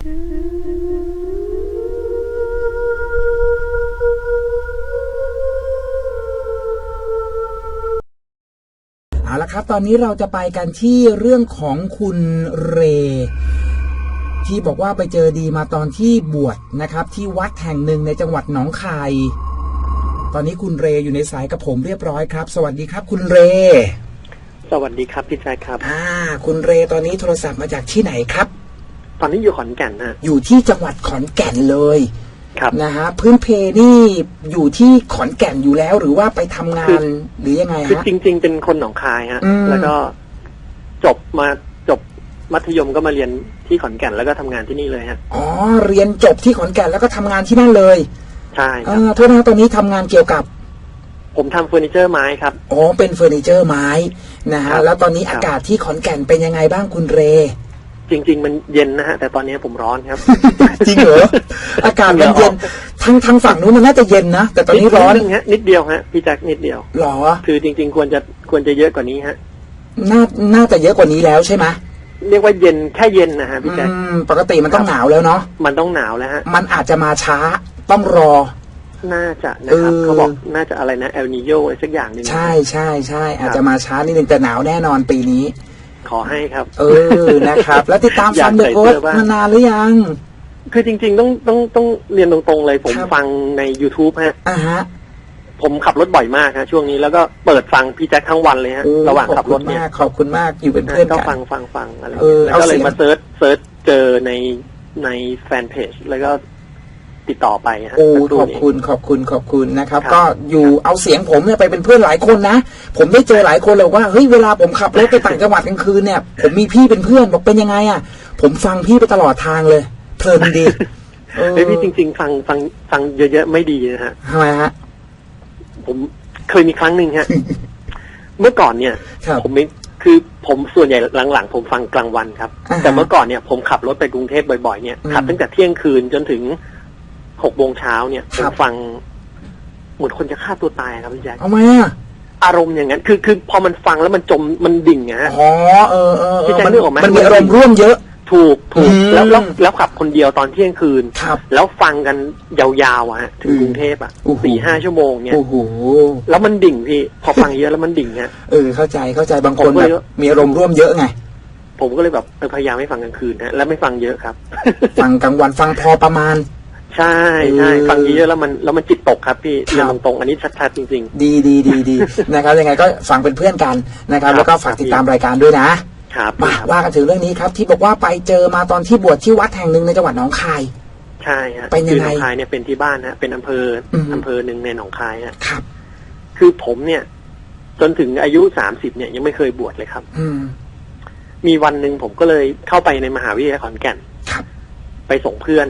เอาละครับ ตอนนี้เราจะไปกันที่เรื่องของคุณเร ที่บอกว่าไปเจอดีมาตอนที่บวชนะครับ ที่วัดแห่งหนึ่งในจังหวัดหนองคาย ตอนนี้คุณเรอยู่ในสายกับผมเรียบร้อยครับ สวัสดีครับ คุณเร สวัสดีครับพี่แจ๊คครับ อ่า คุณเรตอนนี้โทรศัพท์มาจากที่ไหนครับ ตอนนี้อยู่ขอนแก่นนะอยู่ที่จังหวัดขอนแก่นเลยครับนะฮะพื้นเพนี่อยู่ที่ขอนแก่นอยู่แล้ว หรือว่าไปทำงาคืนอหรือยังไงคือฮะจริง ๆ เป็นคนหนองคายฮะอืมแล้วก็จบมาจบมัธยมก็มาเรียนที่ขอนแก่นแล้วก็ทำงานที่นี่เลยฮะอ๋อเรียนจบที่ขอนแก่นแล้วก็ทำงานที่นั่นเลยใช่คอ่รับาโทษนะครับตอนนี้ทำงานเกี่ยวกับ ผมทำเฟอร์นิเจอร์ไม้ครับอ๋อเป็นเฟอร์นิเจอร์ไม้นะครัฮะบแล้วตอนนี้ครัอาบกาศที่ขอนแก่นเป็นยังไงบ้างคุณเร จริง ๆ มันเย็นนะฮะ แต่ตอนนี้ผมร้อนครับ จริงเหรออากาศมันเย็นทางทางฝั่งนู้นมันน่าจะเย็นนะแต่ตอนนี้ร้อนดงฮะนิดเดียวฮะพี่แจ๊คนิดเดียวหรอคือจริง ๆ ควรจะควรจะเยอะกว่านี้ฮะน่าน่าจะเยอะกว่านี้แล้วใช่ไหมเรียกว่าเย็นแค่เย็นนะฮะพี่แจ๊คอืมปกติมันต้องหนาวแล้วเนาะมันต้องหนาวแล้วฮะมันอาจจะมาช้าต้องรอ น่าจะนะครับเออเขาบอกน่าจะอะไรนะเอลนิโยอะไรสักอย่างหนึงนะใช่ใช่ใช่อาจจะมาช้านิดนึงแต่หนาวแน่นอนปีนี้ ขอให้ครับ เออนะครับ แล้วติดตามอยาฟักงเดอะใส่โค้ดเสื้อบ้างมานานหรือยัง คือจริง ๆ ต้องต้องต้องเรียนตรงๆเลย ผมครับฟังใน YouTube ฮะอ่าฮะผมขับรถบ่อยมากฮะช่วงนี้แล้วก็เปิดฟังพี่แจ็คทั้งวันเลยฮะโอ้ระหว่างขับรถขอบคุณเนี่ยมากขอบคุณมากอยู่เป็นเพื่อนก็กัฟันงฟังฟังอะไรเออเงี้ยแล้วก็เลยเอาเสียงมาเซิร์ชเซิร์ชเจอในในแฟนเพจแล้วก็ ติดต่อไปฮะโอ้สักครู่ขอบนี้ คุณขอบคุณขอบคุณนะครับ ครับ ก็อยู่เอาเสียงผมเนี่ยไปเป็นเพื่อนหลายคนนะ ผมได้เจอหลายคนเลยว่าเฮ้ยเวลาผมขับรถไปต่างจังหวัดกลางคืนเนี่ย ผมมีพี่เป็นเพื่อนบอกเป็นยังไงอะ ผมฟังพี่ไปตลอดทางเลยเพลินดีเออเฮ้ยพี่จริง ๆ ฟังฟังฟังเยอะๆไม่ดีนะฮะ ทำไมฮะ ผมเคยมีครั้งหนึ่งฮะ เมื่อก่อนเนี่ย ครับ ผมไม่คือผมส่วนใหญ่หลังๆ ผมฟังกลางวันครับ อ่าฮะแต่เมื่อก่อนเนี่ยผมขับรถไปกรุงเทพบ่อยๆเนี่ยอืม ขับตั้งแต่เที่ยงคืนจนถึง หกโมงเช้าเนี่ยผครัมบ ฟัง เหมือนคนจะฆ่าตัวตายครับพี่แจ๊คเอาไหมอะอารมณ์อย่างนั้น คือคือพอมันฟังแล้วมันจมมันดิ่งอะฮะ อ๋อเออเออเอพี่อแจ็คมันนึกออกไหม มันมีอารมณ์ร่วมเยอะ ถูกถูกอืม แล้วแล้วแล้วขับคนเดียวตอนเที่ยงคืน ครับ แล้วฟังกันยาวๆอะฮะถึงอืมกรุงเทพอะโอ้โห สี่ห้าชั่วโมงเนี่ย โอ้โหแล้วมันดิ่งพี่ พอฟังเยอะแล้วมันดิ่งฮะ เออเข้าใจเข้าใจบางคนผมก็แบเลยบมีอารมณ์ร่วมเยอะไง ผมก็เลยแบบเออพยายามไม่ฟังกลางคืนฮะแล้วไม่ฟังเยอะครับ ฟังกลางวันฟังพอประมาณ ใช่ใช่เออฟังเยอะๆแล้วมันแล้วมันจิตตกครับพี่ครับเรียนตรงๆอันนี้ชัดๆจริงดีดีดีดีนะครับยังไงก็ฟังเป็นเพื่อนกันนะครับครับแล้วก็ฝากติดตามรายการด้วยนะๆครับมาว่ากันถึงเรื่องนี้ครับ ที่บอกว่าไปเจอมาตอนที่บวชที่วัดแห่งหนึ่งในจังหวัดหนองคายใช่ฮะเป็นยังไงคือหนองคายเนี่ยเป็นที่บ้านฮะเป็นอำเภออมอำเภอหนึ่งในหนองคายฮะครับ คือผมเนี่ย จนถึงอายุสามสิบเนี่ยยังไม่เคยบวชเลยครับ อืมมีวันหนึ่งผมก็เลยเข้าไปในมหาวิทยาลัยขอนแก่นครับ ไปส่งเพื่อน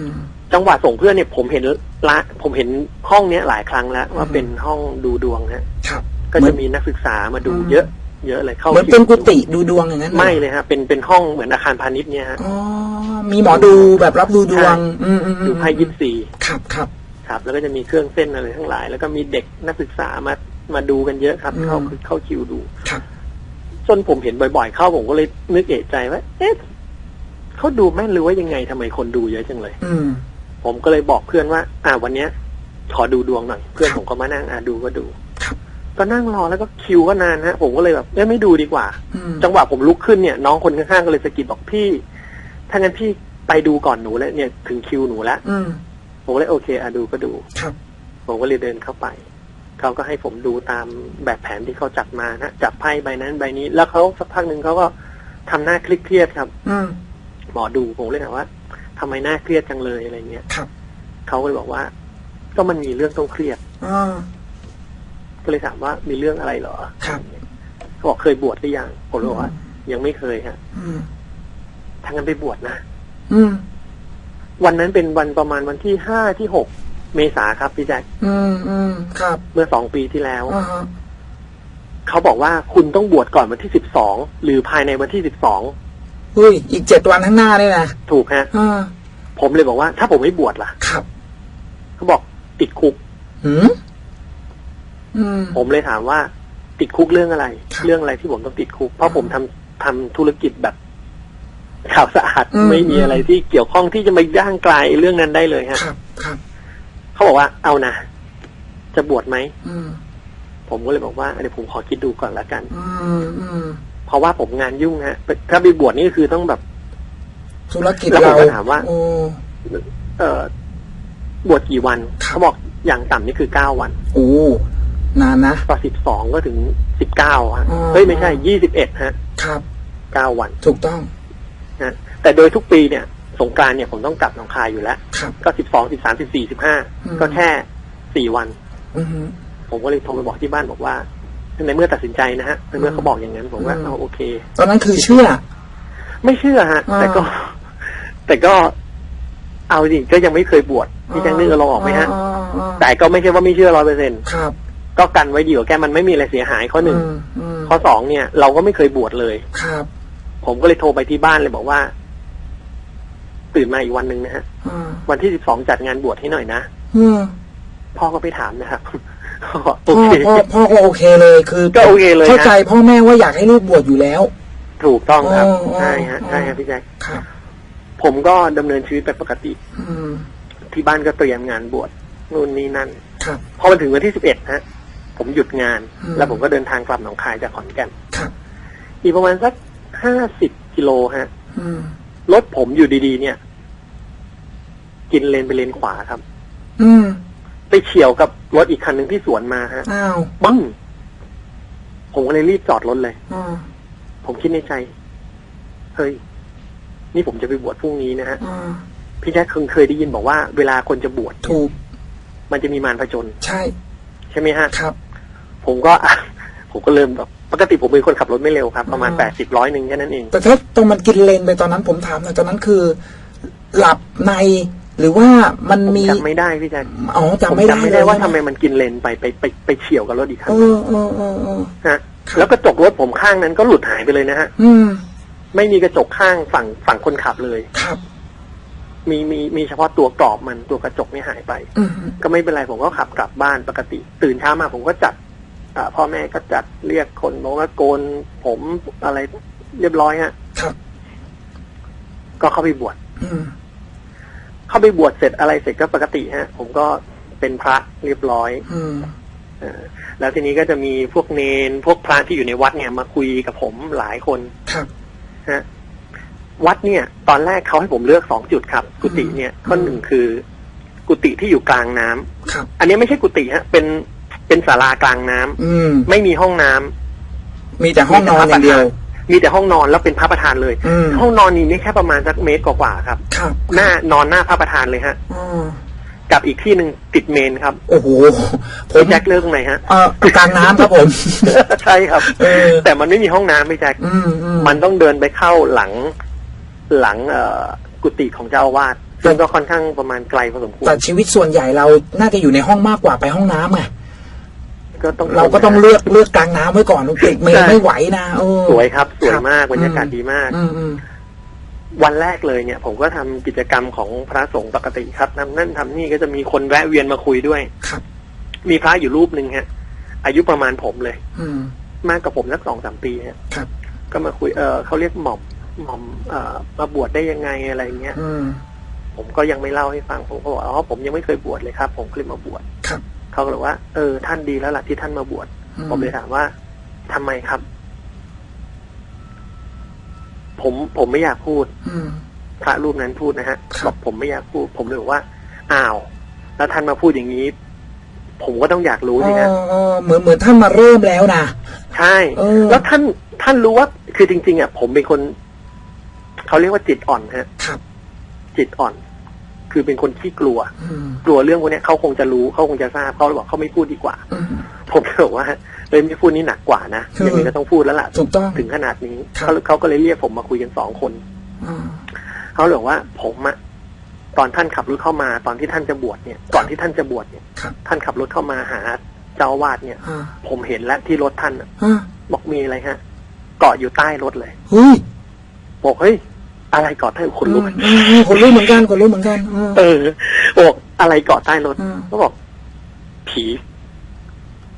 อืม จังหวะส่งเพื่อนเนี่ยผมเห็นละผมเห็นห้องเนี้ยหลายครั้งแล้ว ว่าอืมเป็นห้องดูดวงฮะครับก็เหมือจะนมีนักศึกษามาดูอืมเยอะ เยอะเลยเข้าเหมือนคิวเป็นกุฏิดูดวงอย่างนั้นไม่เลยฮะเป็นเป็นห้องเหมือนอาคารพาณิชย์เนี่ยฮะอ๋อมีหมอดูแบบรับดูดวงอืมอืมอืมดูไพ่ยิปซีครับครับครับ แล้วก็จะมีเครื่องเส้นอะไรทั้งหลาย แล้วก็มีเด็กนักศึกษามามาดูกันเยอะครับ เข้าเข้าคิวดูครับจนผมเห็นบ่อยๆ เข้าผมก็เลยนึกเอะใจว่าเอ๊ะเขาดูแม่นหรือว่ายังไงทำไมคนดูเยอะจังเลย อืม ผมก็เลยบอกเพื่อนว่า อ่าวันเนี้ย ขอดูดวงหน่อย เพื่อนครับผมก็มานั่งอ่าดูก็ดูครับก็นั่งรอแล้วก็คิวก็นานฮะ ผมก็เลยแบบเอ้ยไม่ดูดีกว่าอืมจังหวะผมลุกขึ้นเนี่ย น้องคนข้างๆก็เลยสะกิดบอกพี่ ถ้างั้นพี่ไปดูก่อนหนูแล้วเนี่ยถึงคิวหนูแล้วอืมผมก็เลยโอเคอะดูก็ดูครับผมก็เลยเดินเข้าไป เขาก็ให้ผมดูตามแบบแผนที่เขาจัดมานะจับไพ่ใบนั้นใบนี้ แล้วเขาสักพักหนึ่งเขาก็ทำหน้าเครียดๆครับ อืมหมอดูผมเลยถามว่า ทำไมหน้าเครียดจังเลยอะไรเงี้ยครับเขาก็เลยบอกว่า ก็มันมีเรื่องต้องเครียดอ่าก็เลยถามว่ามีเรื่องอะไรเหรอครับเขาบอกเคยบวชหรือยังผมเลยบอกว่ายังไม่เคยฮะอืมทางนั้นไปบวชนะอืมวันนั้นเป็นวันประมาณวันที่ห้าที่หกเมษาครับพี่แจ็คอืมอืมครับ เมื่อสองปีที่แล้วอ่าฮะเขาบอกว่าคุณต้องบวชก่อนวันที่สิบสองหรือภายในวันที่สิบสอง เฮ้ยอีกเจ็ดวันข้างหน้าเนี่ยนะถูกฮะอ่าผมเลยบอกว่า ถ้าผมไม่บวชล่ะ ครับเขาบอกติดคุก หืมอืม ผมเลยถามว่า ติดคุกเรื่องอะไร ครับเรื่องอะไรที่ผมต้องติดคุก เพราะผมทำทำธุรกิจแบบข่าวสะอาดอืม ไม่มีอะไรที่เกี่ยวข้องที่จะมาย่างกลายเรื่องนั้นได้เลยฮะครับ ครับ เขาบอกว่าเอานะจะบวชไหม อืม ผมก็เลยบอกว่าเดี๋ยวผมขอคิดดูก่อนละกัน อืมอืม เพราะว่าผมงานยุ่งฮะถ้าไปบวชนี่คือต้องแบบธุรกิจแล้วผมเราก็ถามว่าโอ้เอ่อบวชกี่วันครับเขาบอกอย่างต่ำนี่คือเก้าวันโอ้นานนะต่อสิบสองก็ถึงสิบเก้าฮะอ๋อเฮ้ยไม่ใช่ยี่สิบเอ็ดฮะ ครับเก้าวัน ถูกต้องฮะแต่โดยทุกปีเนี่ย สงกรารเนี่ยผมต้องกลับหนองคายอยู่แล้วครับก็สิบสองสิบสามสิบสี่สิบห้าอืมก็แค่สี่วันอือฮึผมก็เลยโทรไปบอกที่บ้านบอกว่า ในเมื่อตัดสินใจนะฮะในเมื่อเขาบอกอย่างนั้นผมว่าอืมเอาโอเค ตอนนั้นคือเชื่อ ไม่เชื่อฮะอ่าแต่ก็ แต่ก็เอาจริงก็ยังไม่เคยบวชพี่แจ้งนึกเอาลองออกไหมฮะอ๋ออ๋อแต่ก็ไม่ใช่ว่าไม่เชื่อร้อยเปอร์เซ็นครับก็กันไว้ดีกว่าแกมันไม่มีอะไรเสียหายข้อหนึ่งมอืมข้อสองเนี่ย เราก็ไม่เคยบวชเลยครับ ผมก็เลยโทรไปที่บ้านเลยบอกว่า ตื่นมาอีกวันหนึ่งนะฮะอ่าวันที่สิบสองจัดงานบวชให้หน่อยนะอืมพ่อก็ไปถามนะครับ โอพ่อเค พ่อพ่อก็โอเคเลยคือก็โอเคเลยฮะเข้าใจพ่อแม่ว่าอยากให้ลูกบวชอยู่แล้ว ถูกต้องครับ อ๋อ ใช่ฮะอ๋อใช่ครับพี่แจ๊คครับ ผมก็ดำเนินชีวิตไปปกติ อืมที่บ้านก็เตรียมงานบวชนู่นนี่นั่น ครับ พอมาถึงวันที่สิบเอ็ดฮะ ผมหยุดงาน อืม แล้วผมก็เดินทางกลับหนองคายจากขอนแก่นครับ อีกประมาณสักห้าสิบกิโลฮะ อืม รถผมอยู่ดีๆ เนี่ย กินเลนไปเลนขวาครับ อืม ไปเฉียวกับรถอีกคันหนึ่งที่สวนมาฮะอ้าวปึ้งผมก็เลยรีบจอดรถเลย อ่าผมคิดในใจ เฮ้ย นี่ผมจะไปบวชพรุ่งนี้นะฮะ อ่าพี่แจ๊คเคยเคยได้ยินบอกว่าเวลาคนจะบวชถูกมันจะมีมารผจญใช่ใช่ไหมฮะ ครับ ผมก็ ผมก็เริ่มแบบปกติผมเป็นคนขับรถไม่เร็วครับ ประมาณอืมแปดสิบร้อยหนึ่งแค่นั้นเอง แต่ถ้าตรงมันกินเลนไปตอนนั้นผมถามหน่อยตอนนั้นคือ หลับใน หรือว่ามันผมมีจำไม่ได้พี่แจ๊คอ๋อผมจำไม่ได้จำไม่ได้เลยว่าใช่ทำหไมมันกินเลนไปไปไปไปเฉียวกับรถอีกคันเออเออเออเออฮะแล้วกระจกรถผมข้างนั้นก็หลุดหายไปเลยนะฮะ อืม ไม่มีกระจกข้างฝั่งฝั่งคนขับเลยครับ มีมีมีเฉพาะตัวกรอบมันตัวกระจกไม่หายไปอืมก็ไม่เป็นไรผมก็ขับกลับบ้านปกติ ตื่นเช้ามาผมก็จัดอ่าพ่อแม่ก็จัดเรียกคนบอกว่าโกนผมอะไรเรียบร้อยฮะครับก็เข้าไปบวชอืม เข้าไปบวชเสร็จอะไรเสร็จก็ปกติฮะ ผมก็เป็นพระเรียบร้อย อืมเออแล้วทีนี้ก็จะมีพวกเนนพวกพระที่อยู่ในวัดเนี่ย มาคุยกับผมหลายคนครับฮะวัดเนี่ย ตอนแรกเขาให้ผมเลือกสองจุดครับ กุฏิเนี่ยข้อหนึ่งคือ กุฏิที่อยู่กลางน้ำครับ อันนี้ไม่ใช่กุฏิฮะ เป็นเป็นศาลากลางน้ำอืมไม่มีห้องน้ำมีแต่ห้องนอนอย่างเดียว มีแต่ห้องนอนแล้วเป็นพระประธานเลย อืมห้องนอนนี้นี่แค่ประมาณสักเมตรกว่าๆครับ ครับหน้านอนหน้าพระประธานเลยฮะอ๋อกับอีกที่หนึ่งติดเมนครับโอ้โหผมพี่แจ็คเลือกตรงไหนฮะ เออกลางน้ำครับผม ใช่ครับ เออ แต่มันไม่มีห้องน้ำพี่แจ็คอืมอืม มันต้องเดินไปเข้าหลัง หลังเอ่อกุฏิของเจ้าอาวาสซึ่งก็ค่อนข้างประมาณไกลพอสมควร แต่ชีวิตส่วนใหญ่เราน่าจะอยู่ในห้องมากกว่าไปห้องน้ำไง ก็ต้องเราก็ต้องเลือกเลือกกลางน้ำไว้ก่อนติดเมย์ไม่ไหวนะเออ สวยครับ สวยมากครับบรรยากาศดีมาก อืมอืมวันแรกเลยเนี่ย ผมก็ทำกิจกรรมของพระสงฆ์ปกติครับทำนั่นทำนี่ก็จะมีคนแวะเวียนมาคุยด้วย ครับ มีพระอยู่รูปหนึ่งฮะ อายุประมาณผมเลย อืม มากกว่าผมสักสองสามปีฮะครับ ก็มาคุยเออเขาเรียกหม่อมหม่อมเอ่อมาบวชได้ยังไงอะไรเงี้ย อืม ผมก็ยังไม่เล่าให้ฟังผมก็บอกอ๋อผมยังไม่เคยบวชเลยครับ ผมก็เลยมาบวชครับ เขาก็เลยว่า เออ ท่านดีแล้วล่ะที่ท่านมาบวชอืผมเลยถามว่าทำไมครับ ผมผมไม่อยากพูดอืมพระรูปนั้นพูดนะฮะครับบอกผมไม่อยากพูด ผมเลยบอกว่า อ้าว แล้วท่านมาพูดอย่างนี้ ผมก็ต้องอยากรู้เอสิฮะอเออเหมือนเหมือนท่านมาเริ่มแล้วนะใช่เออแล้วท่านท่านรู้ว่า คือจริง ๆอะผมเป็นคนเขาเรียกว่าจิตอ่อนฮะครับจิตอ่อน คือเป็นคนขี้กลัวอืมกลัวเรื่องพวกเนี้ยเขาคงจะรู้เขาคงจะทราบเขาเลยบอกเขาไม่พูดดีกว่าอืมผมเลยบอกว่าเลยไม่พูดนี่หนักกว่านะคือยังไงก็ต้องพูดแล้วล่ะถูกต้องถึงขนาดนี้ครับเขาเขาก็เลยเรียกผมมาคุยกันสองคนอ่าเขาเลยบอกว่า ผมอะตอนท่านขับรถเข้ามา ตอนที่ท่านจะบวชเนี่ย ก่อนที่ท่านจะบวชเนี่ยครับท่านขับรถเข้ามาหาเจ้าอาวาดเนี่ยอ่าผมเห็นแล้วที่รถท่านอะอ่าบอกมีอะไรฮะเกาะอยู่ใต้รถเลยเฮ้ยบอกเฮ้ย อะไรเกาะใต้ขนลุกอืมอืมคนรู้เหมือนกันคนรู้เหมือนกันอืมเออบอกอะไรเกาะใต้รถอืมก็บอกผี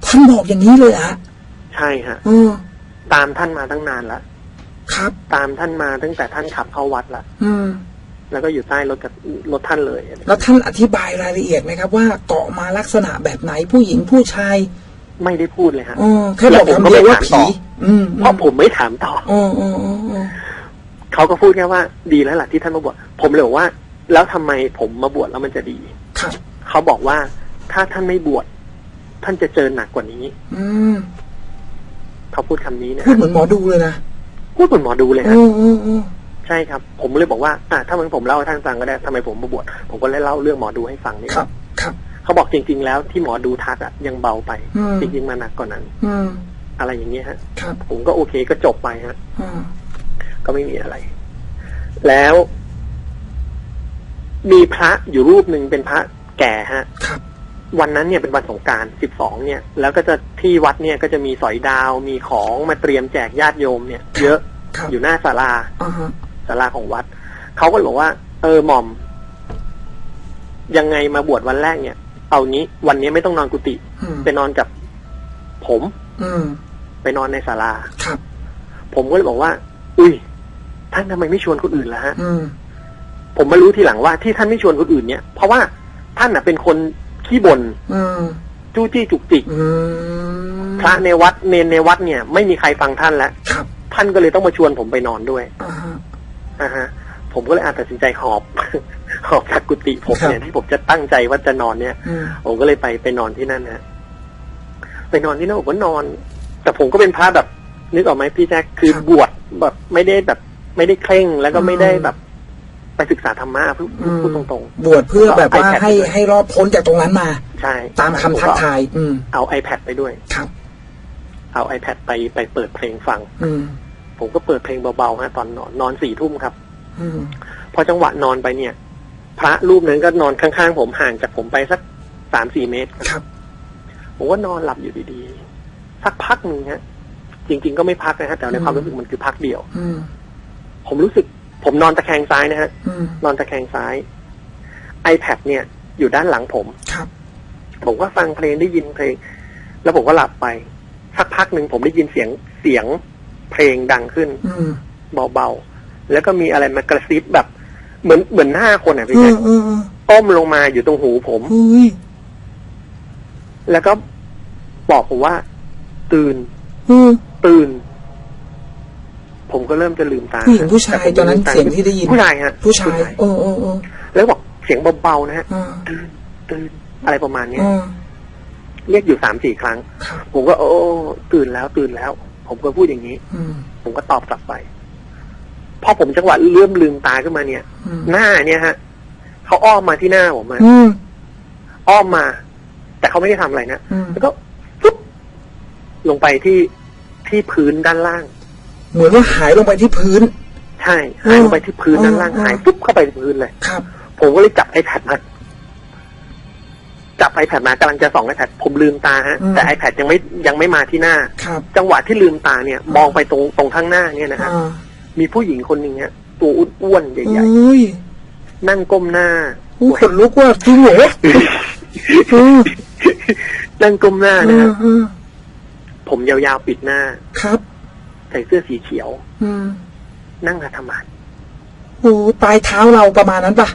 ท่านบอกอย่างนี้เลยเหรอะใช่ฮะเออตามท่านมาตั้งนานแล้วครับ ตามท่านมาตั้งแต่ท่านขับเข้าวัดละอืมแล้วก็อยู่ใต้รถกับรถท่านเลย แล้วท่านอธิบายรายละเอียดไหมครับ ว่าเกาะมาลักษณะแบบไหนผู้หญิงผู้ชาย ไม่ได้พูดเลยฮะอ๋อแค่บอกคำเดียวว่าผีอืมเพราะผมไม่ถามต่ออ๋ออ๋ออ๋ออ๋อ เขาก็พูดแค่ว่าดีแล้วล่ะที่ท่านมาบวชผมเลยบอกว่า แล้วทำไมผมมาบวชแล้วมันจะดีครับเขาบอกว่าถ้าท่านไม่บวชท่านจะเจอหนักกว่านี้ อืมเขาพูดคำนี้นะพูดเหมือนหมอดูเลยนะพูดเหมือนหมอดูเลยโอ้ฮะโอ้โอ้ใช่ครับ ผมเลยบอกว่าอะถ้ามันผมเล่าให้ท่านฟังก็ได้ทำไมผมมาบวชผมก็เลยเล่าเรื่องหมอดูให้ฟังนี่ครับ ครับ เขาบอกจริง ๆ แล้วที่หมอดูทักอะยังเบาไปอืมจริงๆมาหนักกว่านั้น อืมอะไรอย่างเงี้ยฮะครับผมก็โอเคก็จบไปฮะอ่า ก็ไม่มีอะไร แล้ว มีพระอยู่รูปหนึ่งเป็นพระแก่ฮะครับวันนั้นเนี่ยเป็นวันสงกรารสิบสองเนี่ย แล้วก็จะที่วัดเนี่ยก็จะมีสอยดาวมีของมาเตรียมแจกญาติโยมเนี่ย เยอะครับอยู่หน้าศาลาอ่าฮะศาลาของวัดเขาก็เลยบอกว่า เออหม่อม ยังไงมาบวชวันแรกเนี่ย เอางี้ วันนี้ไม่ต้องนอนกุฏิอืมไปนอนกับผมอืมไปนอนในศาลาครับผมก็เลยบอกว่า อุ้ย ท่านทำไมไม่ชวนคนอื่นล่ะฮะอืมผมมารู้ทีหลังว่าที่ท่านไม่ชวนคนอื่นเนี่ย เพราะว่าท่านน่ะเป็นคนขี้บ่นอืมจู้จี้จุกจิกอืมพระในวัดเนนในวัดเนี่ย ไม่มีใครฟังท่านแล้วครับท่านก็เลยต้องมาชวนผมไปนอนด้วยอ่าฮะอ่าฮะ ผมก็เลยอาจตัดสินใจหอบหอบจากกุฏิผมครับเนี่ยที่ผมจะตั้งใจว่าจะนอนเนี่ยอืมผมก็เลยไปไปนอนที่นั่นฮะไปนอนที่นั่นผมก็นอน แต่ผมก็เป็นพระแบบนึกออกไหมพี่แจ๊คคือบวชแบบไม่ได้แบบ ไม่ได้เคร่งแล้วก็ไม่ได้แบบ ไปศึกษาธรรมะพูดพูดตรงบวชเพื่อแบบว่าเอา iPad ให้ไปด้วยให้รอดพ้นจากตรงนั้นมาๆใช่ ตามคำทักทาย อืมเอา iPad ไปด้วยครับ เอา iPad ไปไปเปิดเพลงฟัง อืมผมก็เปิดเพลงเบาๆฮะตอนนอนนอนสี่ทุ่มครับอืมพอจังหวะนอนไปเนี่ย พระรูปนั้นก็นอนข้างๆผมห่างจากผมไปสักสามสี่เมตรครับ ผมก็นอนหลับอยู่ดีๆ สักพักหนึ่งฮะจริง ๆ ก็ไม่พักนะฮะแต่ในความรู้สึกมันคือพักเดียวอืม ผมรู้สึก ผมนอนตะแคงซ้ายนะฮะอืมนอนตะแคงซ้าย iPad เนี่ย อยู่ด้านหลังผมครับผมก็ฟังเพลงได้ยินเพลง แล้วผมก็หลับไป สักพักหนึ่งผมได้ยินเสียงเสียงเพลงดังขึ้นอืมเบาๆ แล้วก็มีอะไรมากระซิบแบบ เหมือนเหมือนหน้าคนอะพี่เอแจ๊อคเออเออต้มลงมาอยู่ตรงหูผมเฮ้ยแล้วก็บอกผมว่า ตื่นเออตื่น ผมก็เริ่มจะลืมตาผู้หญิงผู้ชายแผมตอนนั้นลืมาเสียงที่ได้ยินผู้ชายฮะผู้ชายเออเออเออแล้วบอกเสียงเบาๆนะฮะอ่าตื่นตื่นอะไรประมาณเนี้ยอ่าเรียกอยู่สามสี่ครั้งครับผมก็ โอ้ตื่นแล้วตื่นแล้ว ผมก็พูดอย่างนี้อืมผมก็ตอบกลับไป พอผมจังหวะเริ่มลืมตาขึ้นมาเนี่ยอืมหน้าเนี่ยฮะเขาอ้อมมาที่หน้าผมอะอืมอ้อมมา แต่เขาไม่ได้ทำอะไรนะอืมแล้วก็ปุ๊บลงไปที่ที่พื้นด้านล่าง เหมือนว่าหายลงไปที่พื้น ใช่หายลงไปที่พื้นด้านล่างอืมหายปุ๊บเข้าไปที่พื้นเลยครับ ผมก็เลยจับ iPad มาจับ iPad มากำลังจะส่อง iPad ผมลืมตาฮะอืมแต่ iPad ยังไม่ยังไม่มาที่หน้าครับจังหวะที่ลืมตาเนี่ย มองไปตรงตรงข้างหน้าเนี่ยนะฮะอ่ามีผู้หญิงคนหนึ่งฮะตัวอ้วนๆใหญ่เอ้ยๆนั่งก้มหน้าอู้ขนลุกว่าจริงเหรอเออนั่งก้มหน้าเอนะอฮะเออผมยาวๆปิดหน้าครับใส่เสื้อสีเขียว อืมนั่งขัดสมาธิโอ้ปลายเท้าเราประมาณนั้นปะ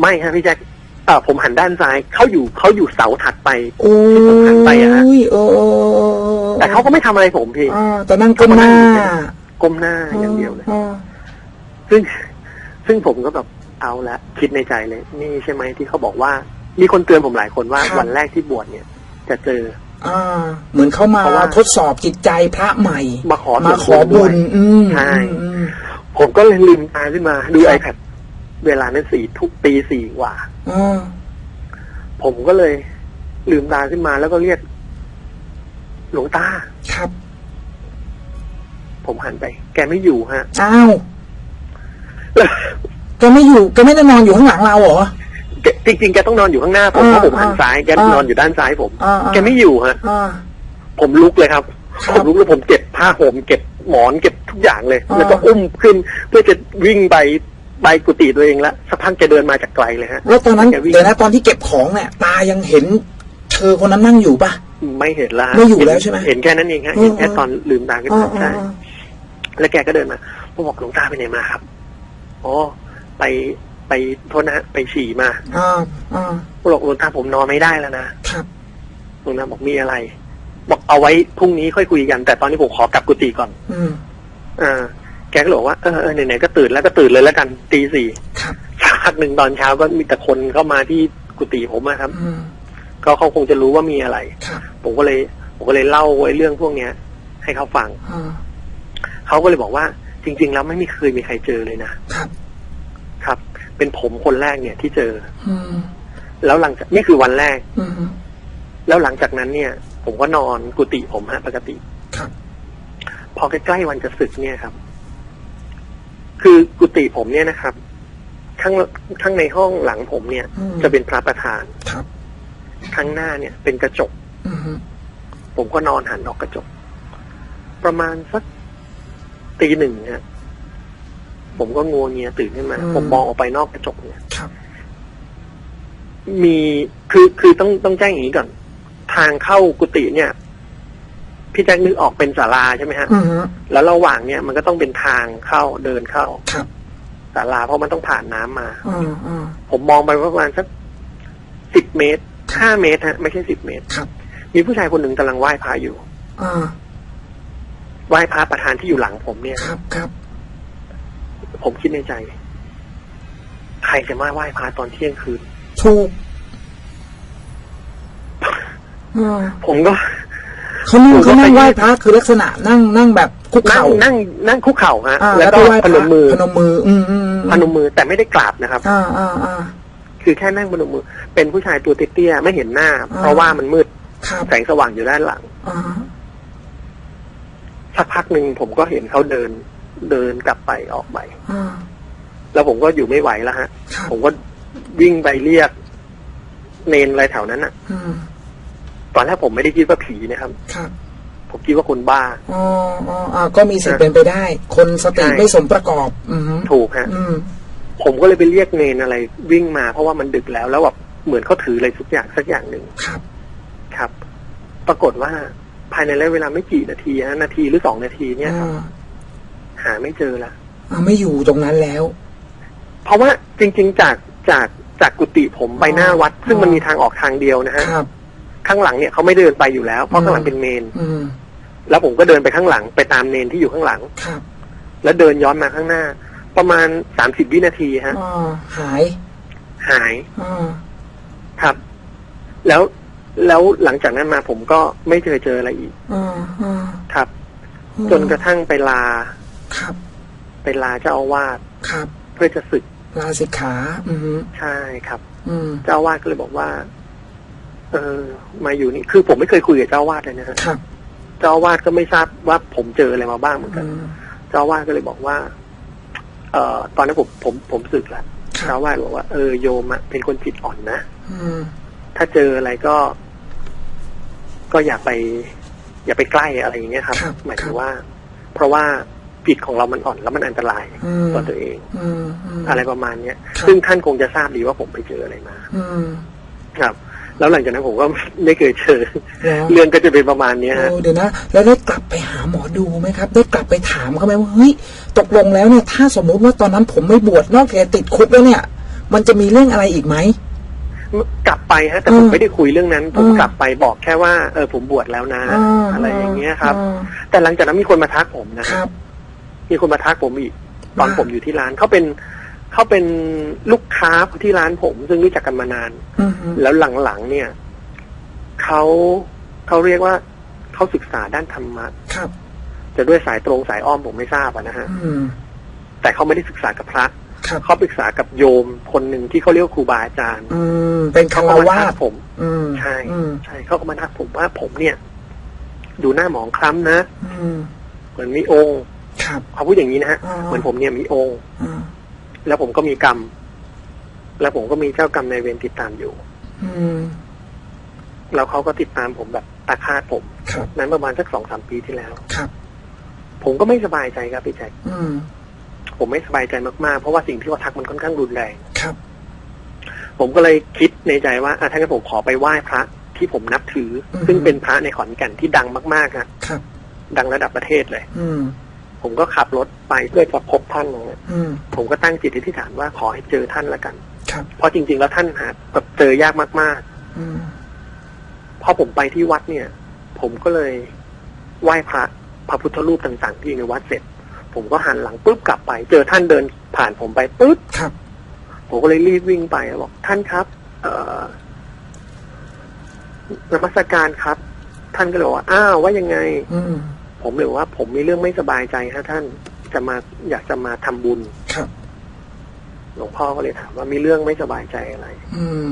ไม่ฮะพี่แจ็คเออผมหันด้านซ้ายเขาอยู่เขาอยู่เสาถัดไปโอ้ที่ผมหันไปอะฮะยเออเออเออแต่เขาก็ไม่ทำอะไรผมพี่ อ่าแต่นั่งก้มหน้าก้มหน้าอย่างเดียวเลย อ่าซึ่งซึ่งผมก็แบบเอาละคิดในใจเลย นี่ใช่ไหมที่เขาบอกว่า มีคนเตือนผมหลายคนว่าวันแรกที่บวชเนี่ย จะเจอ อ่า เหมือนเข้ามาเพราะว่า ทดสอบจิตใจพระใหม่ มาขอมาขส่อวนบุญด้วยอืมใช่ อืมผมก็เลยลืมตาขึ้นมา ดูครับ iPad เวลานั้นสี่ทุกตีสี่กว่าอ่าผมก็เลย ลืมตาขึ้นมาแล้วก็เรียก หลวงตา ครับผมหันไป แกไม่อยู่ฮะ อ้าวแกไม่อยู่แกไม่ได้นอนอยู่ข้างหลังเราเหรอแก จริงๆแกต้องนอนอยู่ข้างหน้าผมอ่าเพราะผมหันซ้ายแกอ่านอนอยู่ด้านซ้ายผมอ่าอ่าแกไม่อยู่ฮะอ่าผมลุกเลยครับครับผมลุกแล้วผมเก็บผ้าห่มเก็บหมอนเก็บทุกอย่างเลยอ่าแล้วก็อุ้มขึ้น เพื่อจะวิ่งไปไปกุฏิตัวเองละสักพักแกเดินมาจากไกลเลยฮะแล้วตอนนั้นแกวิ่งเดี๋ยวนะตอนที่เก็บของเนี่ยตายังเห็นเธอคนนั้นนั่งอยู่ปะไม่เห็นละไม่อยู่แล้วใช่ไหมเห็นแค่นั้นเองฮะอืมเห็นแค่ตอนลืมตาขึ้นอ่ามาอ่าใช่อ่าแล้วแกก็เดินมาผมบอกหลวงตาไปไหนมาครับอ๋อไป ไปโทษนะฮะไปฉี่มาอ่าอ่าผมบอกหลวงตาผมนอนไม่ได้แล้วนะครับหลวงตาบอกมีอะไร บอกเอาไว้พรุ่งนี้ค่อยคุยกัน แต่ตอนนี้ผมขอกลับกุฏิก่อน อืมอ่าแกก็เลยบอกว่าเออเออไหนๆก็ตื่นแล้วก็ตื่นเลยแล้วกันตีสี่ครับสักพักหนึ่งตอนเช้าก็มีแต่คนเข้ามาที่กุฏิผมอะครับอืมก็เขาคงจะรู้ว่ามีอะไรครับผมก็เลยผมก็เลยเล่าไว้เรื่องพวกเนี้ย ให้เขาฟังอ่าเขาก็เลยบอกว่า จริง ๆ แล้วไม่มีเคยมีใครเจอเลยนะครับครับ เป็นผมคนแรกเนี่ยที่เจอ อืมแล้วหลังจากนี่คือวันแรก อืมแล้วหลังจากนั้นเนี่ย ผมก็นอนกุฏิผมฮะปกติ ครับ พอใกล้ๆวันจะศึกเนี่ยครับ คือกุฏิผมเนี่ยนะครับ ข้างข้างในห้องหลังผมเนี่ย อืม จะเป็นพระประธาน ครับ ข้างหน้าเนี่ย เป็นกระจก อืมผมก็นอนหันออกกระจก ประมาณสักตีหนึ่งฮะ ผมก็งัวเงียตื่นขึ้นมาผมมองออกไปนอกกระจกเนี่ยครับมีคือคือต้องต้องแจ้งอย่างนี้ก่อน ทางเข้ากุฏิเนี่ย พี่แจ็คนึกออกเป็นศาลาใช่ไหมฮะอืมแล้วระหว่างเนี่ยมันก็ต้องเป็นทางเข้าเดินเข้าครับศาลาเพราะมันต้องผ่านน้ำมาอืมอืมผมมองไปประมาณสักสิบเมตรห้าเมตรฮะไม่ใช่สิบเมตรครับ มีผู้ชายคนหนึ่งกำลังไหว้พระอยู่อ่าไหว้พระประธานที่อยู่หลังผมเนี่ยครับครับ ผมคิดในใจ ใครจะมาไหว้พระตอนเที่ยงคืนถูกอ่าผมก็เขานั่งผมก็เขานั่งไปไหว้พระคือลักษณะนั่งนั่งแบบคุกนั่งเข่านั่งนั่งคุกเข่าฮะอ่าแล้แล้ววก็ก็ไหว้พนมมือพนมมือ อืมอืมอืพนมมือแต่ไม่ได้กราบนะครับอ่าอ่าอ่าคือแค่นั่งพนมมือ เป็นผู้ชายตัวเตี้ยๆไม่เห็นหน้าอ่าเพราะว่ามันมืดครับแสงสว่างอยู่ด้านหลังอ่าสักพักหนึ่งผมก็เห็นเขาเดิน เดินกลับไปออกไปอ่าแล้วผมก็อยู่ไม่ไหวแล้วฮะครับผมก็วิ่งไปเรียก เนนอะไรแถวนั้นอะอืมตอนแรกผมไม่ได้คิดว่าผีนะครับครับผมคิดว่าคนบ้าอ๋ออ๋ออ่าก็มีสิทธิ์เป็นไปได้ คนสติใช่ไม่สมประกอบ อืมถูกฮะอืมผมก็เลยไปเรียกเนนอะไร วิ่งมาเพราะว่ามันดึกแล้วแล้วแบบเหมือนเขาถืออะไรสักอย่างสักอย่างหนึ่งครับ ครับ ปรากฏว่าภายในระยะเวลาไม่กี่นาทีฮะนาทีหรือสองนาทีเนี่ยครับอ่า หาไม่เจอละอ่าไม่อยู่ตรงนั้นแล้ว เพราะว่าจริง ๆ จากจากจากกุฏิผมไปหน้าวัด ซึ่งมันมีทางออกทางเดียวนะฮะครับข้างหลังเนี่ยเขาไม่เดินไปอยู่แล้วเพราะข้างหลังเป็นเนนอืมแล้วผมก็เดินไปข้างหลังไปตามเนนที่อยู่ข้างหลังครับ แล้วเดินย้อนมาข้างหน้า ประมาณสามสิบวินาทีฮะอ่าหาย หายอ่าครับ แล้วแล้วหลังจากนั้นมาผมก็ไม่เคยเจออะไรอีกอ่าอ่าครับ จนกระทั่งไปลา ครับไปลาเจ้าอาวาสครับ เพื่อจะศึกลาสิกขา อืมใช่ครับ อืมเจ้าอาวาสก็เลยบอกว่า เออ มาอยู่นี่คือผมไม่เคยคุยกับเจ้าอาวาสเลยนะฮะครับ เจ้าอาวาสก็ไม่ทราบว่าผมเจออะไรมาบ้างเหมือนกัอืนมเจ้าอาวาสก็เลยบอกว่า เอ่อ ตอนนั้นผมผมผมสึกแล้วครัเจ้าบอาวาสบอกว่าเออโยมอะเป็นคนจิตอ่อนนะอืมถ้าเจออะไรก็ ก็อย่าไป อย่าไปใกล้อะไรอย่างเงี้ยครับครับหมายถึครังบว่า เพราะว่า จิตของเรามันอ่อนแล้วมันอันตรายอืมต่อตัวเองอืมมอะไรประมาณเนี้ยครับซึ่งท่านคงจะทราบดีว่าผมไปเจออะไรมาอืมครับ แล้วหลังจากนั้นผมก็ไม่เคยเจอแล้วเรื่องก็จะเป็นประมาณเนี้ยฮะโอ้เดี๋ยวนะแล้วได้กลับไปหาหมอดูไหมครับ ได้กลับไปถามเขาไหมว่าเฮ้ยตกลงแล้วเนี่ย ถ้าสมมุติว่าตอนนั้นผมไม่บวชนอกจากติดคุกแล้วเนี่ย มันจะมีเรื่องอะไรอีกไหมกลับไปฮะแต่ผมอืมไม่ได้คุยเรื่องนั้นผมอืมกลับไปบอกแค่ว่าเออผมบวชแล้วนะ อะไรอย่างเงี้ยครับอ่าแต่หลังจากนั้นมีคนมาทักผมนะคฮะรับ มีคนมาทักผมอีก ตอนว่าผมอยู่ที่ร้านเขาเป็นเขาเป็นลูกค้าที่ร้านผม ซึ่งรู้จักกันมานานอืมแล้วหลังๆเนี่ยเขาเขาเรียกว่าเขาศึกษาด้านธรรมะครับ จะด้วยสายตรงสายอ้อมผมไม่ทราบอะนะฮะอืมแต่เขาไม่ได้ศึกษากับพระครับเขาศึกษากับโยมคนหนึ่งที่เขาเรียกว่าครูบาอาจารย์ อืม เป็นคาเขารก็มาวาทัสกผมอืมใช่อืมใช่เขาก็มาทักผมว่าผมเนี่ย ดูหน้าหมองคล้ำนะอืมเหมือนมีองค์ครับ เขาพูดอย่างนี้นะฮะอ่าเหมือนผมเนี่ยมีองค์อ่าแล้วผมก็มีกรรม แล้วผมก็มีเจ้ากรรมในายเวรติดตามอยู่อืมแล้วเขาก็ติดตามผมแบบอาฆาตผมครับนั้นประมาณสักสองสามปีที่แล้วครับ ผมก็ไม่สบายใจครับพี่แจ็คอืมผมไม่สบายใจมากๆ เพราะว่าสิ่งที่เขาทักมันค่อนข้างรุนแรงครับ ผมก็เลยคิดในใจว่าอะถ้างั้นผมขอไปไหว้พระที่ผมนับถือออฮึซึ่งเป็นพระในขอนแก่นที่ดังมากๆอะครับดังระดับประเทศเลย อืม ผมก็ขับรถไปเพื่อจะพบท่านนะฮะอืมผมก็ตั้งจิตอธิษฐานว่าขอให้เจอท่านละกันครับเพราะจริง ๆ แล้วท่านหาแบบเจอยากมากอืมๆพอผมไปที่วัดเนี่ย ผมก็เลยไหว้พระพระพุทธรูปต่างๆ ที่อยู่ในวัดเสร็จ ผมก็หันหลังปุ๊บกลับไป เจอท่านเดินผ่านผมไปปุ๊บครับผมก็เลยรีบวิ่งไปบอกท่านครับ เอ่อนมัสการครับ ท่านก็เลยบอกว่าอ้าวว่ายังไงอืม ผมเลยบอกว่า ผมมีเรื่องไม่สบายใจฮะท่านจะมาอยากจะมาทำบุญครับหลวงพ่อก็เลยถามว่ามีเรื่องไม่สบายใจอะไร อืม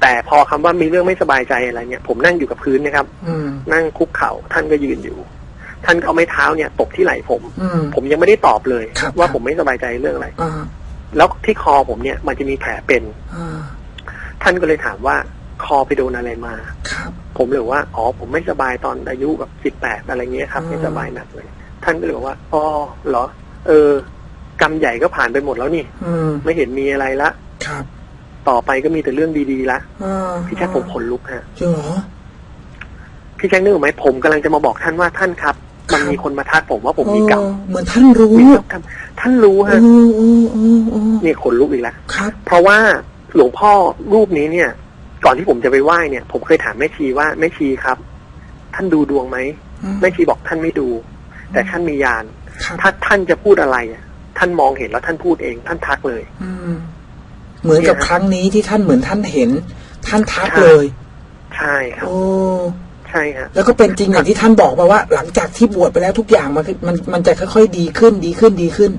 แต่พอคำว่ามีเรื่องไม่สบายใจอะไรเนี่ย ผมนั่งอยู่กับพื้นนะครับ อืมนั่งคุกเข่าท่านก็ยืนอยู่ ท่านก็เอาไม้เท้าเนี่ยตบที่ไหล่ผมอืมผมยังไม่ได้ตอบเลยครับว่าครับผมไม่สบายใจเรื่องอะไรอ่าแล้วที่คอผมเนี่ย มันจะมีแผลเป็นอ่าท่านก็เลยถามว่า คอไปโดนอะไรมาครับ ผมเลยบอกว่าอ๋อผมไม่สบายตอนอายุแบบสิบแปดอะไรเงี้ยครับอืมไม่สบายหนักเลย ท่านก็เลยบอกว่าอ๋อเหรอ เออกรรมใหญ่ก็ผ่านไปหมดแล้วนี่อืมไม่เห็นมีอะไรละครับ ต่อไปก็มีแต่เรื่องดีๆละอ่าพี่แจ็คผมขนลุกฮะจริงเหรอพี่แจ็คนึกออกไหมผมกำลังจะมาบอกท่านว่าท่านครับ มันมีคนมาทักผมว่าผมมีกรรมเออเหมือนท่านรู้มีกรรมท่านรู้เอฮะอเออเออเออนี่ขนลุกอีกแล้วครับ เพราะว่าหลวงพ่อรูปนี้เนี่ย ก่อนที่ผมจะไปไหว้เนี่ย ผมเคยถามแม่ชีว่าแม่ชีครับ ท่านดูดวงไหมอืมแม่ชีบอกท่านไม่ดู แต่ท่านมียานครับถ้าท่านจะพูดอะไรอะท่านมองเห็นแล้วท่านพูดเอง ท่านทักเลย อืมเหมือนกับเนี่ยครั้งนี้ที่ท่านเหมือนท่านเห็น ท่านทักใช่เลย ใช่ครับโอ้ใช่ฮะแล้วก็เป็นจริงอย่างที่ท่านบอกมาว่า หลังจากที่บวชไปแล้วทุกอย่างมันคือมันมันจะค่อยๆ ดีขึ้นดีขึ้นดีขึ้น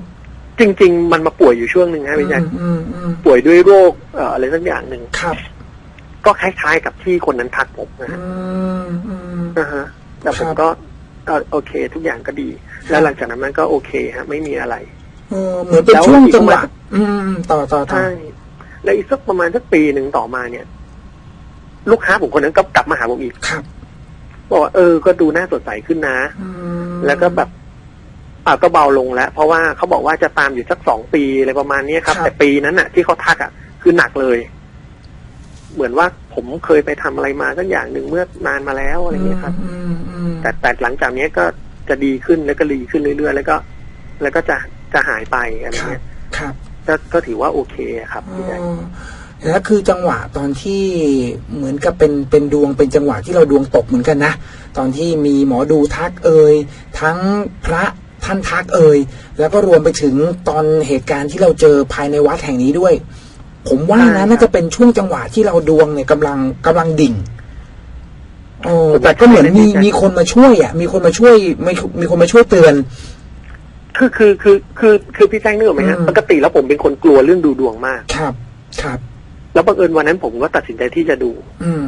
จริง ๆ มันมาป่วยอยู่ช่วงหนึ่งฮะพี่แจ๊คอืมอืมป่วยด้วยโรคเอ่ออะไรสักอย่างหนึ่งครับ ก็คล้ายๆกับที่คนนั้นทักผมนะอืฮะมอืม อ่าฮะแต่ผมครับก็ก็โอเค ทุกอย่างก็ดี แล้วหลังจากนั้นมันก็โอเคฮะ ไม่มีอะไร เออเหมือนเป็นแล้วช่วงอีกจังหวะประมาณอืมต่อต่อต่อใช่แล้วอีกสักประมาณสักปีหนึ่งต่อมาเนี่ย ลูกค้าผมคนนั้นก็กลับมาหาผมอีกครับบอกว่าเออก็ดูน่าสดใสขึ้นนะ อืมแล้วก็แบบอ่าก็เบาลงแล้ว เพราะว่าเขาบอกว่าจะตามอยู่สักสองปีอะไรประมาณเนี้ยครับ แต่ปีนั้นน่ะ ที่เขาทักอะคือหนักเลย เหมือนว่าผมเคยไปทำอะไรมาสักอย่างหนึ่งเมื่อนานมาแล้วอะไรเงี้ยครับอืมอืมแต่แต่หลังจากเนี้ยก็จะดีขึ้นแล้วก็ดีขึ้นเรื่อยๆแล้วก็ แล้วก็จะจะหายไปอะไรครับเงี้ยครับก็ก็ถือว่าโอเคครับพี่แจ๊คอ๋อแล้วคือจังหวะตอนที่เหมือนกับเป็นเป็นดวงเป็นจังหวะที่เราดวงตกเหมือนกันนะ ตอนที่มีหมอดูทักเอ่ยทั้งพระท่านทักเอ่ยแล้วก็รวมไปถึงตอนเหตุการณ์ที่เราเจอภายในวัดแห่งนี้ด้วย ผมว่าใช่นะครับน่าจะเป็นช่วงจังหวะที่เราดวงเนี่ยกำลังกำลังดิ่งโอ้แต่ก็เหมือนมีมีคนมาช่วยอะ มีคนมาช่วยมีมีคนมาช่วยเตือน คือคือคือคือคือพี่แจ้งนึกออกไหมฮะอืมปกติแล้วผมเป็นคนกลัวเรื่องดูดวงมาก ครับ ครับ แล้วบังเอิญวันนั้นผมก็ตัดสินใจที่จะดู อืม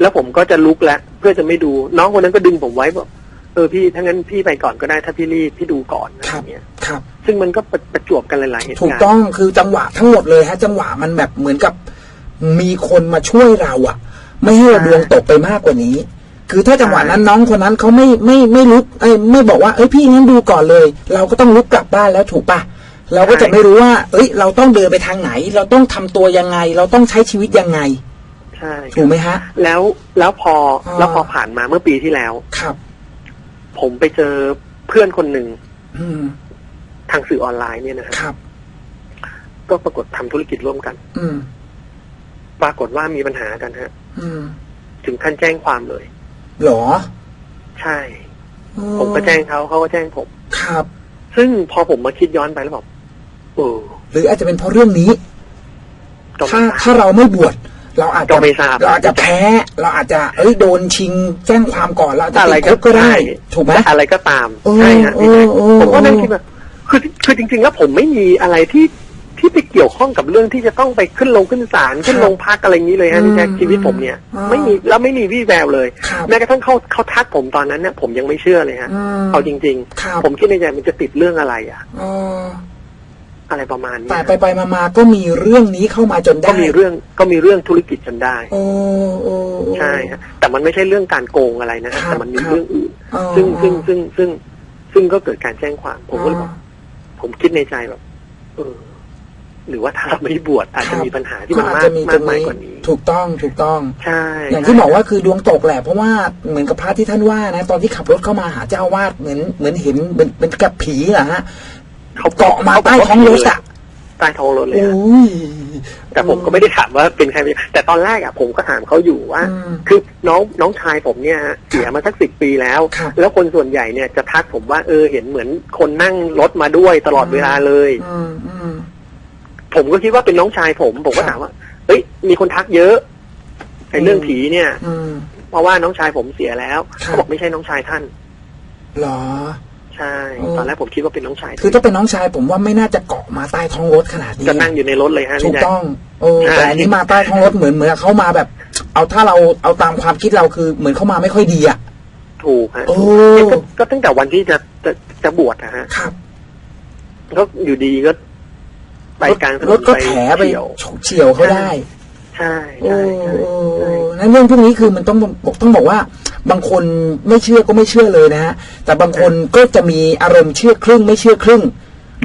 แล้วผมก็จะลุกแล้วเพื่อจะไม่ดู น้องคนนั้นก็ดึงผมไว้บอก เออพี่ถ้างั้นพี่ไปก่อนก็ได้ถ้าพี่รีบพี่ดูก่อนอะไรครับเงี้ยครับ ซึ่งมันก็ประประจวบกันหลายๆเหตุถูกการณ์ต้องคือจังหวะทั้งหมดเลยฮะ จังหวะมันแบบเหมือนกับมีคนมาช่วยเราอะไม่ให้เราดวงตกไปมากกว่านี้ คือถ้าจังหวะนั้นน้องคนนั้นเขาไม่ไม่ไม่ลุกเอ้ยไม่บอกว่าเอ้ยพี่งั้นดูก่อนเลย เราก็ต้องลุกกลับบ้านแล้วถูกปะเราก็จะไม่รู้ว่า เอ้ย เราต้องเดินไปทางไหน เราต้องทำตัวยังไง เราต้องใช้ชีวิตยังไงใช่ถูกไหมฮะ แล้วแล้วพออ่าแล้วพอผ่านมาเมื่อปีที่แล้วครับ ผมไปเจอเพื่อนคนหนึ่งอืมทางสื่อออนไลน์เนี่ยนะฮะครับ ก็ปรากฏทำธุรกิจร่วมกัน อืมปรากฏว่ามีปัญหากันฮะอืมถึงขั้นแจ้งความเลยหรอ ใช่ ผมก็แจ้งเขาเขาก็แจ้งผม ครับ ซึ่งพอผมมาคิดย้อนไปแล้วบอกเออหรืออาจจะเป็นเพราะเรื่องนี้ก็ถ้าไม่ทราถ้าบเราไม่บวช เราอาจก็จะไม่ทราบ เราอาจจะแพ้ เราอาจจะเอ้ยโดนชิงแจ้งความก่อนเราอาจจะอะไรติดคุกก็ได้ ใช่ ถูกไหม อะไรก็ตามเออใช่ฮะพี่แจ๊คเออเออ ผมก็นั่งคิดว่าคือคือจริง ๆ แล้วผมไม่มีอะไรที่ที่ไปเกี่ยวข้องกับเรื่องที่จะต้องไปขึ้นลงขึ้นศาลขึ้นลงพักอะไรอย่างนี้เลยฮะพี่แจ๊คชีวิตผมเนี่ยไม่มีแล้วไม่มีวี่แววเลย ครับแม้กระทั่งเขาเขาทักผมตอนนั้นเนี่ยผมยังไม่เชื่อเลยฮะอืมเอาจริง ครับๆ ผมคิดในใจมันจะติดเรื่องอะไรอะเออ อะไรประมาณนี้แต่ไปไปมามาก็มีเรื่องนี้เข้ามาจนได้ก็มีเรื่องก็มีเรื่องธุรกิจจนได้โอ้โอ้โอ้ใช่ฮะแต่มันไม่ใช่เรื่องการโกงอะไรนะฮะครับแต่มันมีครับเรื่องอื่นเออซึ่งซึ่งซึ่งซึ่งซึ่งก็เกิดการแจ้งความ ผมก็เลยบอกอ๋อผมคิดในใจแบบเออหรือว่าถ้าเราไม่บวชอาจจะมีปัญหาที่ก็มันอาจมากจะมีตมารกงมายนี้กว่านี้ ถูกต้องถูกต้อง ใช่ อย่างที่บอกว่าคือดวงตกแหละ เพราะว่าเหมือนกับพระที่ท่านว่านะ ตอนที่ขับรถเข้ามาหาเจ้าอาวาสเหมือนเหมือนเห็นเป็นเป็นกับผีอะฮะ เขาเกาะมาใต้ท้องรถอะใต้ท้องรถเลยโอ้ฮะย แต่ผมก็ไม่ได้ถามว่าเป็นใครเป็นแต่ตอนแรกอะผมก็ถามเขาอยู่ว่า อืมคือน้องน้องชายผมเนี่ยฮะเสียมาสักสิบปีแล้ว ครับแล้วคนส่วนใหญ่เนี่ยจะทักผมว่าเออเห็นเหมือนคนนั่งรถมาด้วยตลอดเวลาเลย อืมอืม ผมก็คิดว่าเป็นน้องชายผม ผมก็ครับ ถามว่าเฮ้ยมีคนทักเยอะไอ้เรื่องอืมผีเนี่ย อืม เพราะว่าน้องชายผมเสียแล้วครับ เขาบอกไม่ใช่น้องชายท่าน เหรอ ใช่อืมตอนแรกผมคิดว่าเป็นน้องชาย คือถ้าเป็นน้องชายผมว่าไม่น่าจะเกาะมาใต้ท้องรถขนาดนี้ก็นั่งอยู่ในรถเลยฮะถูพี่กแจ๊คต้องเออใช่แต่อันนี้มาใต้ท้องรถเหมือนเหมือนเขามาแบบ เอาถ้าเราเอาตามความคิดเราคือเหมือนเขามาไม่ค่อยดีอะถูกฮะโอ้เนี่ยก็ก็ตั้งแต่วันที่จะจะจะบวชนะฮะครับก็อยู่ดีก็ไปกลางถนนรถก็แถไปเฉี่ยวเฉียวเขาได้ ใช่โอ้ใช่ใช่ใช่นั่นเรื่องพวกนี้คือมันต้องบอกต้องบอกว่า บางคนไม่เชื่อก็ไม่เชื่อเลยนะฮะแต่บางคนก็จะมีอารมณ์เชื่อครึ่งไม่เชื่อครึ่ง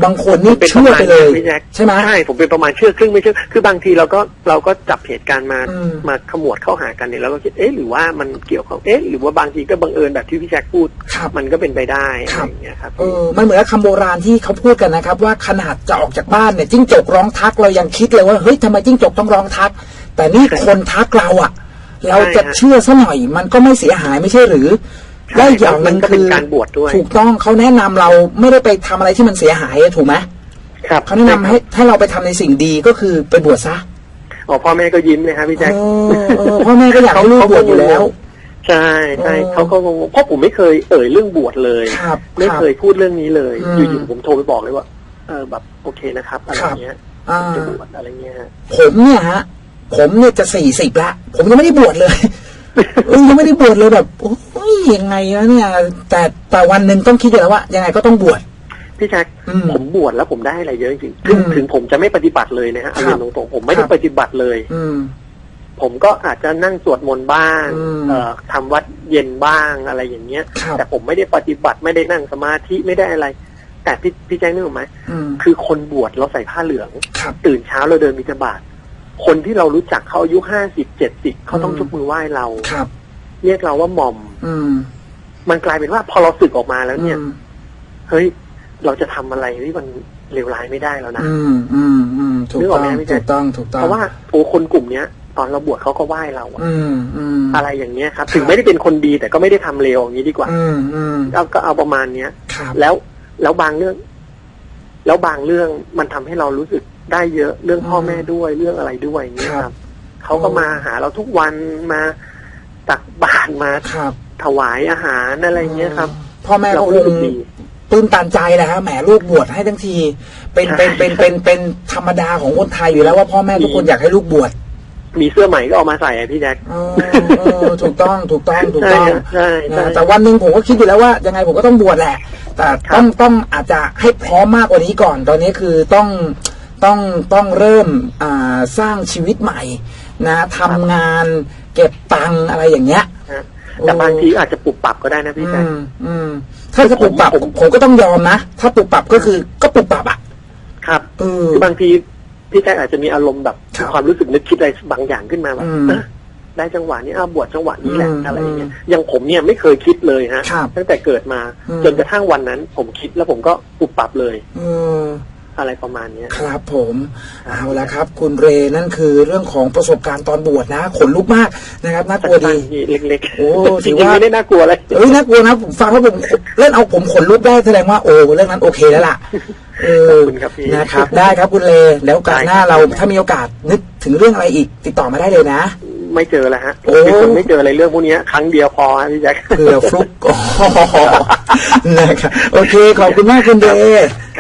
บางคนนี่ผมเป็นเชื่อไปเลยประมาณนั้นพี่แจ๊คใช่ไหม ใช่ผมเป็นประมาณเชื่อครึ่งไม่เชื่อ คือบางทีเราก็เราก็จับเหตุการณ์มาอืม มาขมวดเข้าหากันเนี่ยเราก็คิดเอ๊ะหรือว่ามันเกี่ยวข้องเอ๊ะหรือว่าบางทีก็บังเอิญแบบที่พี่แจ็คพูด ครับ มันก็เป็นไปได้คอะรัไรบ อย่างเงี้ยครับ เออมันเหมือนกับคำโบราณที่เขาพูดกันนะครับ ว่าขนาดจะออกจากบ้านเนี่ยจิ้งจกร้องทักเรายังคิดเลยว่าเฮ้ยทำไมจิ้งจกต้องร้องทัก แต่นี่คนทักเราอะเราจะเชื่อซะหน่อย มันก็ไม่เสียหายไม่ใช่หรือใช่และอีกอย่างหนึ่งมันก็คืเป็นอการบวชด้วยถูกต้องเขาแนะนำเราไม่ได้ไปทำอะไรที่มันเสียหายอะถูกไหมครับเขาแนะนำให้ถ้าเราไปทำในสิ่งดีก็คือไปบวชซะอ๋อพ่อแม่ก็ยิ้มเลยครับพี่เอแจ็คอเออพ่อแม่ก็อยากให้ลูกบวชอยู่แล้วใช่ใช่เออเขาก็งงเพราะผมไม่เคยเอ่ยเรื่องบวชเลยครับไม่รับเคยพูดเรื่องนี้เลยอืมอยู่ๆผมโทรไปบอกเลยว่าเออแบบโอเคนะครับอะไรครับเงี้ยอ่าจะบวชอะไรเงี้ยฮะผมเนี่ยฮะ ผมเนี่ยจะสี่สิบละ ผมยังไม่ได้บวชเลยเออยังไม่ได้บวชเลยแบบโอ้ยยังไงวะเนี่ย แต่แต่วันหนึ่งต้องคิดอยู่แล้วว่ายังไงก็ต้องบวชพี่แจ็คอืมผมบวชแล้วผมได้อะไรเยอะจริงๆถึงอืมถึงผมจะไม่ปฏิบัติเลยนะฮะเอาครับเรียนตรงๆผมไม่ได้ครับปฏิบัติเลย อืมผมก็อาจจะนั่งสวดมนต์บ้างอืมเอ่อทำวัดเย็นบ้างอะไรอย่างเงี้ยครับแต่ผมไม่ได้ปฏิบัติไม่ได้นั่งสมาธิไม่ได้อะไร แต่พี่พี่แจ้งนึกออกไหมอืมคือคนบวชเราใส่ผ้าเหลืองครับตื่นเช้าเราเดินมิจบาต คนที่เรารู้จักเขาอายุห้าสิบเจ็ดสิบเขาต้องอืมยกมือไหว้เราครับ เรียกเราว่าหม่อม อืม มันกลายเป็นว่าพอเราสึกออกมาแล้วเนี่ยอืมเฮ้ย เราจะทำอะไรที่มันเลวร้ายไม่ได้แล้วนะ อืมอืมอืมถูกนึกอต้ออกงไหมพี่แจ๊ถูคกต้องถูกต้องเพราะว่าโอ้คนกลุ่มเนี้ยตอนเราบวชเขาก็ไหว้เราอะอืมอืมอะไรอย่างเงี้ยครับ ถึงไม่ได้เป็นคนดีแต่ก็ไม่ได้ทำเลวอย่างนี้ดีกว่า อืมอืมเอาก็เอาประมาณเนี้ยครับแล้วแล้วบางเรื่อง แล้วบางเรื่องมันทำให้เรารู้สึก ได้เยอะเรื่องพ่อแม่ด้วยเรื่องอะไรด้วยอย่างเงี้ยครับเขาก็มาหาเราทุกวันมาตักบาตรมาครับถวายอาหารอะไรเงี้ยครับ พ่อแม่เราก็ก็ครู้สึงกดีตื้นตันใจแหละฮะแหมลูกบวชให้ทั้งที เป็นใช่เป็นเป็นเป็นเป็นธรรมดาของคนไทยอยู่แล้วว่าพ่อแม่ทุกคนอยากให้ลูกบวชมีเสื้อใหม่ก็เอามาใส่อะพี่แจ็คเออเออถูกต้องถูกต้องถูกใช่ต้องครับใช่ใช่นะแต่วันหนึ่งผมก็คิดอยู่แล้วว่า ยังไงผมก็ต้องบวชแหละ แต่ครับต้องต้องอาจจะให้พร้อมมากกว่านี้ก่อน ตอนนี้คือต้อง ต้องต้องเริ่มอ่าสร้างชีวิตใหม่ นะทำงานเก็บตังค์อะไรอย่างเงี้ยฮะแต่บางทีอาจจะปรับปรับก็ได้นะพี่อืแจ็คมอืมถ้าจะปรับปรับผมผมผมก็ต้องยอมนะ ถ้าปรับปรับก็คือก็ปรับปรับอะ ครับเออคือบางทีพี่แจ็คอาจจะมีอารมณ์แบบครับมีความรู้สึกนึกคิดอะไรบางอย่างขึ้นมาแบบอืมเอ๊ะได้จังหวะนี้อ้าวบวชจังหวะนี้แหละอืมอะไรอย่างเงี้ยอย่างผมเนี่ยไม่เคยคิดเลยฮะครับตั้งแต่เกิดมาอืมจนกระทั่งวันนั้น ผมคิดแล้วผมก็ปรับปรับเลยเอออะไรประมาณเนี้ย ครับผมเอาละครับ คุณเรนั่นคือเรื่องของประสบการณ์ตอนบวชนะขนลุกมากนะครับน่ากลัวดีสั้นๆเล็กๆโอ้จถืริองว่าๆไม่ได้น่ากลัวเลยเอ้ยน่ากลัวนะผมฟังแล้วผมเล่นเอาผมขนลุกได้แสดงว่าโอ้เรื่องนั้นโอเคแล้วล่ะเออขอบคุณครับพี่นะครับ ได้ครับคุณเลแล้วโอกาสหน้าได้ครับเราถ้ามีโอกาสนึกถึงเรื่องอะไรอีกติดต่อมาได้เลยนะไม่เจอแล้วฮะโอ้เป็นคนไม่เจออะไรเรื่องพวกเนี้ยครั้งเดียวพอฮะพี่แจ็คเผื่อฟลุกอ๋อนะครับโอเค ขอบคุณมากคุณเด